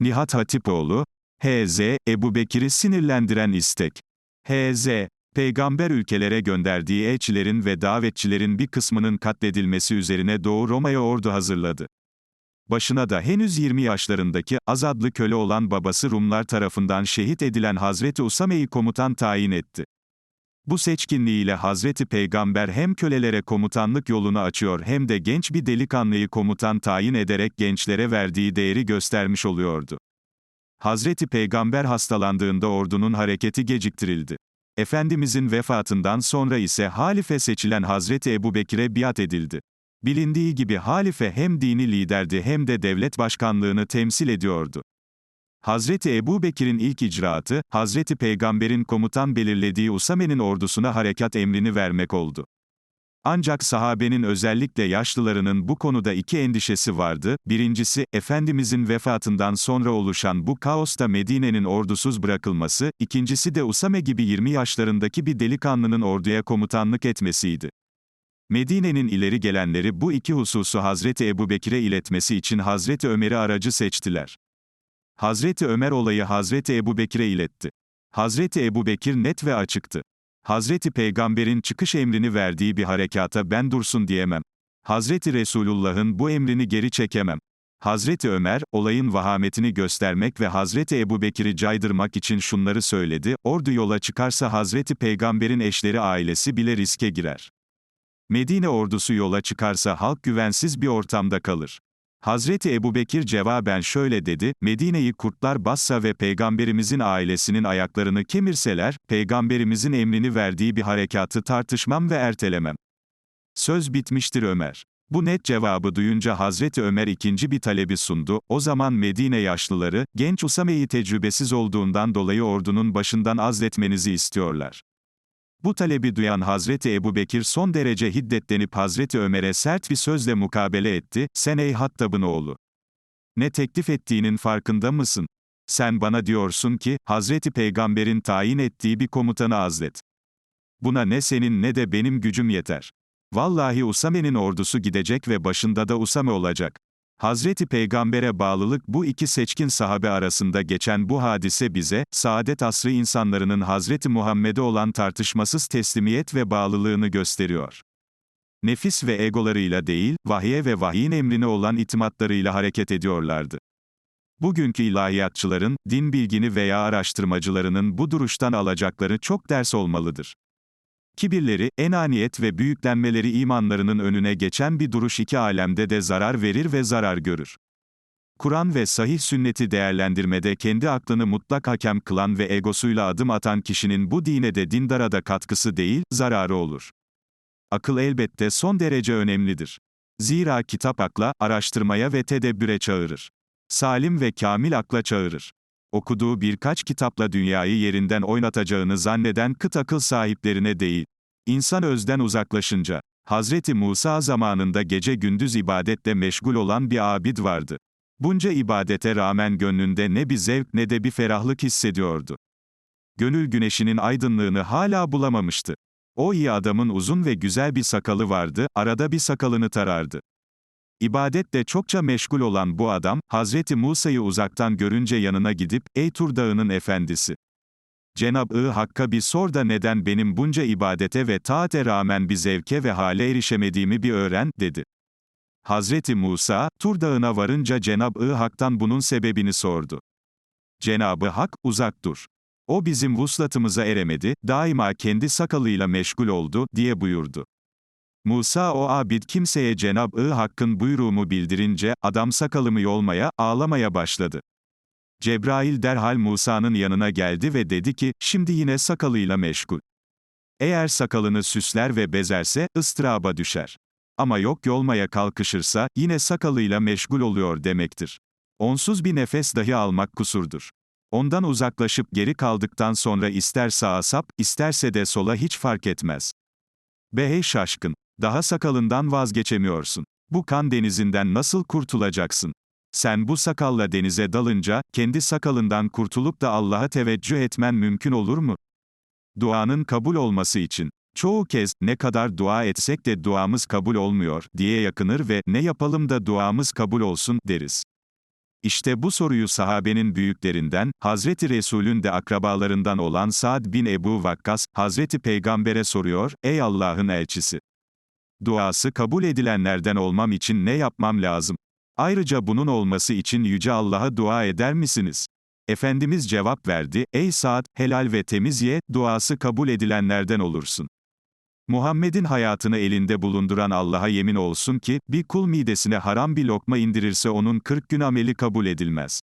Nihat Hatipoğlu, H.Z. Ebu Bekir'i sinirlendiren istek. H.Z. Peygamber ülkelere gönderdiği elçilerin ve davetçilerin bir kısmının katledilmesi üzerine Doğu Roma'ya ordu hazırladı. Başına da henüz 20 yaşlarındaki, azadlı köle olan babası Rumlar tarafından şehit edilen Hazreti Usame'yi komutan tayin etti. Bu seçkinliğiyle Hazreti Peygamber hem kölelere komutanlık yolunu açıyor hem de genç bir delikanlıyı komutan tayin ederek gençlere verdiği değeri göstermiş oluyordu. Hazreti Peygamber hastalandığında ordunun hareketi geciktirildi. Efendimizin vefatından sonra ise halife seçilen Hazreti Ebubekir'e biat edildi. Bilindiği gibi halife hem dini liderdi hem de devlet başkanlığını temsil ediyordu. Hazreti Ebu Bekir'in ilk icraatı, Hazreti Peygamber'in komutan belirlediği Usame'nin ordusuna harekat emrini vermek oldu. Ancak sahabenin özellikle yaşlılarının bu konuda iki endişesi vardı. Birincisi, Efendimizin vefatından sonra oluşan bu kaosta Medine'nin ordusuz bırakılması, ikincisi de Usame gibi 20 yaşlarındaki bir delikanlının orduya komutanlık etmesiydi. Medine'nin ileri gelenleri bu iki hususu Hazreti Ebubekir'e iletmesi için Hazreti Ömer'i aracı seçtiler. Hazreti Ömer olayı Hazreti Ebubekir'e iletti. Hazreti Ebubekir net ve açıktı. Hazreti Peygamber'in çıkış emrini verdiği bir harekata ben dursun diyemem. Hazreti Resulullah'ın bu emrini geri çekemem. Hazreti Ömer, olayın vahametini göstermek ve Hazreti Ebubekir'i caydırmak için şunları söyledi, ordu yola çıkarsa Hazreti Peygamber'in eşleri ailesi bile riske girer. Medine ordusu yola çıkarsa halk güvensiz bir ortamda kalır. Hazreti Ebubekir cevaben şöyle dedi, Medine'yi kurtlar bassa ve peygamberimizin ailesinin ayaklarını kemirseler, peygamberimizin emrini verdiği bir harekatı tartışmam ve ertelemem. Söz bitmiştir Ömer. Bu net cevabı duyunca Hazreti Ömer ikinci bir talebi sundu, o zaman Medine yaşlıları, genç Usame'yi tecrübesiz olduğundan dolayı ordunun başından azletmenizi istiyorlar. Bu talebi duyan Hazreti Ebubekir son derece hiddetlenip Hazreti Ömer'e sert bir sözle mukabele etti, sen ey Hattab'ın oğlu. Ne teklif ettiğinin farkında mısın? Sen bana diyorsun ki, Hazreti Peygamber'in tayin ettiği bir komutanı azlet. Buna ne senin ne de benim gücüm yeter. Vallahi Usame'nin ordusu gidecek ve başında da Usame olacak. Hazreti Peygamber'e bağlılık bu iki seçkin sahabe arasında geçen bu hadise bize, saadet asrı insanlarının Hazreti Muhammed'e olan tartışmasız teslimiyet ve bağlılığını gösteriyor. Nefis ve egolarıyla değil, vahye ve vahyin emrine olan itimatlarıyla hareket ediyorlardı. Bugünkü ilahiyatçıların, din bilgini veya araştırmacılarının bu duruştan alacakları çok ders olmalıdır. Kibirleri, enaniyet ve büyüklenmeleri imanlarının önüne geçen bir duruş iki alemde de zarar verir ve zarar görür. Kur'an ve sahih sünneti değerlendirmede kendi aklını mutlak hakem kılan ve egosuyla adım atan kişinin bu dine de dindara da katkısı değil, zararı olur. Akıl elbette son derece önemlidir. Zira kitap akla, araştırmaya ve tedebbüre çağırır. Salim ve kamil akla çağırır. Okuduğu birkaç kitapla dünyayı yerinden oynatacağını zanneden kıt akıl sahiplerine değil. İnsan özden uzaklaşınca, Hazreti Musa zamanında gece gündüz ibadetle meşgul olan bir abid vardı. Bunca ibadete rağmen gönlünde ne bir zevk ne de bir ferahlık hissediyordu. Gönül güneşinin aydınlığını hala bulamamıştı. O iyi adamın uzun ve güzel bir sakalı vardı, arada bir sakalını tarardı. İbadetle çokça meşgul olan bu adam, Hazreti Musa'yı uzaktan görünce yanına gidip, ey Tur Dağı'nın efendisi. Cenab-ı Hakk'a bir sor da neden benim bunca ibadete ve taate rağmen bir zevke ve hale erişemediğimi bir öğren, dedi. Hazreti Musa, Tur Dağı'na varınca Cenab-ı Hak'tan bunun sebebini sordu. Cenab-ı Hak, uzak dur. O bizim vuslatımıza eremedi, daima kendi sakalıyla meşgul oldu, diye buyurdu. Musa o abid kimseye Cenab-ı Hakk'ın buyruğumu bildirince, adam sakalımı yolmaya, ağlamaya başladı. Cebrail derhal Musa'nın yanına geldi ve dedi ki, şimdi yine sakalıyla meşgul. Eğer sakalını süsler ve bezerse, ıstıraba düşer. Ama yok yolmaya kalkışırsa, yine sakalıyla meşgul oluyor demektir. Onsuz bir nefes dahi almak kusurdur. Ondan uzaklaşıp geri kaldıktan sonra ister sağa sap, isterse de sola hiç fark etmez. Be şaşkın! Daha sakalından vazgeçemiyorsun. Bu kan denizinden nasıl kurtulacaksın? Sen bu sakalla denize dalınca, kendi sakalından kurtulup da Allah'a teveccüh etmen mümkün olur mu? Duanın kabul olması için, çoğu kez, ne kadar dua etsek de duamız kabul olmuyor, diye yakınır ve, ne yapalım da duamız kabul olsun, deriz. İşte bu soruyu sahabenin büyüklerinden, Hazreti Resul'ün de akrabalarından olan Sa'd bin Ebu Vakkas, Hazreti Peygamber'e soruyor, ey Allah'ın elçisi. Duası kabul edilenlerden olmam için ne yapmam lazım? Ayrıca bunun olması için Yüce Allah'a dua eder misiniz? Efendimiz cevap verdi, ey Sa'd, helal ve temiz ye, duası kabul edilenlerden olursun. Muhammed'in hayatını elinde bulunduran Allah'a yemin olsun ki, bir kul midesine haram bir lokma indirirse onun 40 gün ameli kabul edilmez.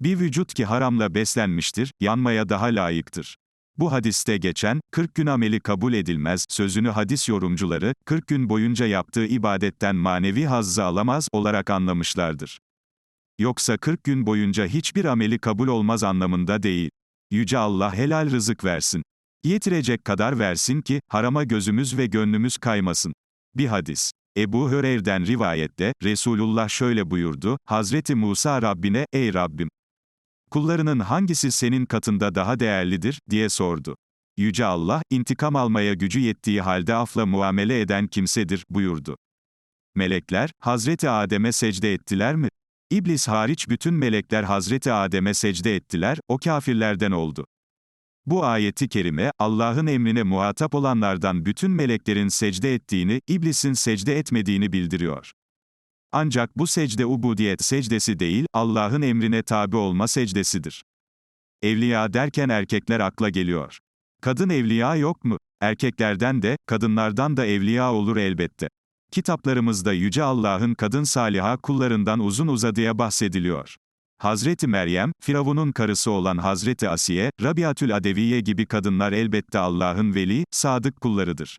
Bir vücut ki haramla beslenmiştir, yanmaya daha layıktır. Bu hadiste geçen, 40 gün ameli kabul edilmez, sözünü hadis yorumcuları, 40 gün boyunca yaptığı ibadetten manevi hazzı alamaz olarak anlamışlardır. Yoksa 40 gün boyunca hiçbir ameli kabul olmaz anlamında değil. Yüce Allah helal rızık versin. Yetirecek kadar versin ki, harama gözümüz ve gönlümüz kaymasın. Bir hadis. Ebu Höreyre'den rivayette, Resulullah şöyle buyurdu, Hazreti Musa Rabbine, ey Rabbim! Kullarının hangisi senin katında daha değerlidir, diye sordu. Yüce Allah, intikam almaya gücü yettiği halde afla muamele eden kimsedir, buyurdu. Melekler, Hazreti Adem'e secde ettiler mi? İblis hariç bütün melekler Hazreti Adem'e secde ettiler, o kafirlerden oldu. Bu ayeti kerime, Allah'ın emrine muhatap olanlardan bütün meleklerin secde ettiğini, iblisin secde etmediğini bildiriyor. Ancak bu secde ubudiyet secdesi değil, Allah'ın emrine tabi olma secdesidir. Evliya derken erkekler akla geliyor. Kadın evliya yok mu? Erkeklerden de, kadınlardan da evliya olur elbette. Kitaplarımızda Yüce Allah'ın kadın saliha kullarından uzun uzadıya bahsediliyor. Hazreti Meryem, Firavun'un karısı olan Hazreti Asiye, Rabiatül Adeviye gibi kadınlar elbette Allah'ın veli, sadık kullarıdır.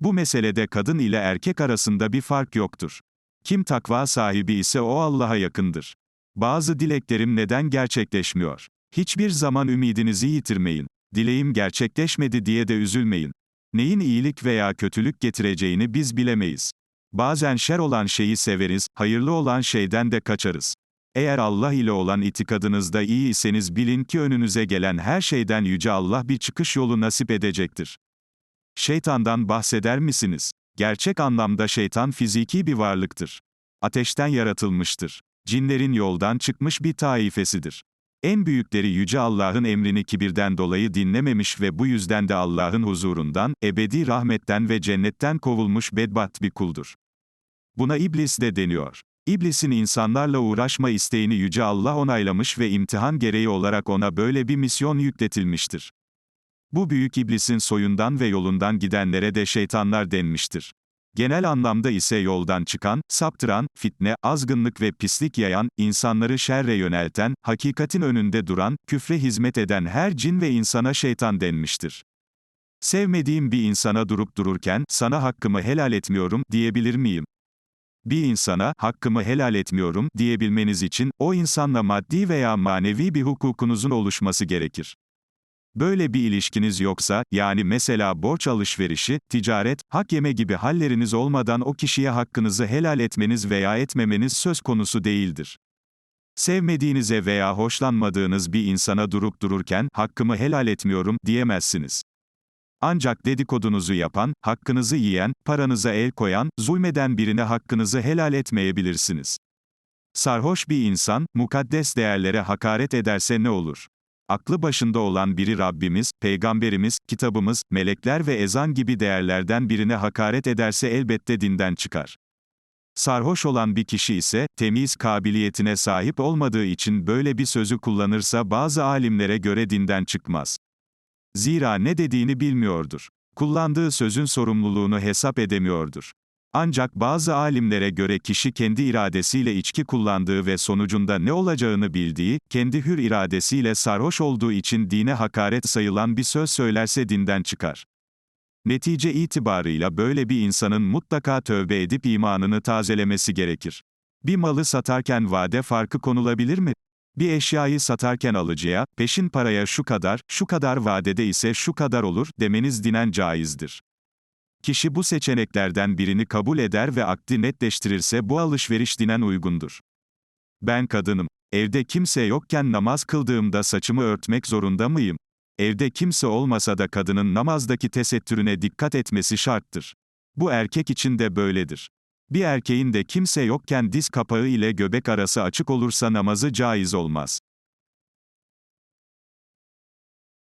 Bu meselede kadın ile erkek arasında bir fark yoktur. Kim takva sahibi ise o Allah'a yakındır. Bazı dileklerim neden gerçekleşmiyor? Hiçbir zaman ümidinizi yitirmeyin. Dileğim gerçekleşmedi diye de üzülmeyin. Neyin iyilik veya kötülük getireceğini biz bilemeyiz. Bazen şer olan şeyi severiz, hayırlı olan şeyden de kaçarız. Eğer Allah ile olan itikadınızda iyi iseniz bilin ki önünüze gelen her şeyden Yüce Allah bir çıkış yolu nasip edecektir. Şeytandan bahseder misiniz? Gerçek anlamda şeytan fiziki bir varlıktır. Ateşten yaratılmıştır. Cinlerin yoldan çıkmış bir taifesidir. En büyükleri Yüce Allah'ın emrini kibirden dolayı dinlememiş ve bu yüzden de Allah'ın huzurundan, ebedi rahmetten ve cennetten kovulmuş bedbaht bir kuldur. Buna iblis de deniyor. İblisin insanlarla uğraşma isteğini Yüce Allah onaylamış ve imtihan gereği olarak ona böyle bir misyon yükletilmiştir. Bu büyük iblisin soyundan ve yolundan gidenlere de şeytanlar denmiştir. Genel anlamda ise yoldan çıkan, saptıran, fitne, azgınlık ve pislik yayan, insanları şerre yönelten, hakikatin önünde duran, küfre hizmet eden her cin ve insana şeytan denmiştir. Sevmediğim bir insana durup dururken, sana hakkımı helal etmiyorum, diyebilir miyim? Bir insana, hakkımı helal etmiyorum, diyebilmeniz için, o insanla maddi veya manevi bir hukukunuzun oluşması gerekir. Böyle bir ilişkiniz yoksa, yani mesela borç alışverişi, ticaret, hak yeme gibi halleriniz olmadan o kişiye hakkınızı helal etmeniz veya etmemeniz söz konusu değildir. Sevmediğinize veya hoşlanmadığınız bir insana durup dururken, hakkımı helal etmiyorum, diyemezsiniz. Ancak dedikodunuzu yapan, hakkınızı yiyen, paranıza el koyan, zulmeden birine hakkınızı helal etmeyebilirsiniz. Sarhoş bir insan, mukaddes değerlere hakaret ederse ne olur? Aklı başında olan biri Rabbimiz, Peygamberimiz, kitabımız, melekler ve ezan gibi değerlerden birine hakaret ederse elbette dinden çıkar. Sarhoş olan bir kişi ise, temiz kabiliyetine sahip olmadığı için böyle bir sözü kullanırsa bazı alimlere göre dinden çıkmaz. Zira ne dediğini bilmiyordur. Kullandığı sözün sorumluluğunu hesap edemiyordur. Ancak bazı alimlere göre kişi kendi iradesiyle içki kullandığı ve sonucunda ne olacağını bildiği, kendi hür iradesiyle sarhoş olduğu için dine hakaret sayılan bir söz söylerse dinden çıkar. Netice itibarıyla böyle bir insanın mutlaka tövbe edip imanını tazelemesi gerekir. Bir malı satarken vade farkı konulabilir mi? Bir eşyayı satarken alıcıya, peşin paraya şu kadar, şu kadar vadede ise şu kadar olur, demeniz dinen caizdir. Kişi bu seçeneklerden birini kabul eder ve akdi netleştirirse bu alışveriş dinen uygundur. Ben kadınım. Evde kimse yokken namaz kıldığımda saçımı örtmek zorunda mıyım? Evde kimse olmasa da kadının namazdaki tesettürüne dikkat etmesi şarttır. Bu erkek için de böyledir. Bir erkeğin de kimse yokken diz kapağı ile göbek arası açık olursa namazı caiz olmaz.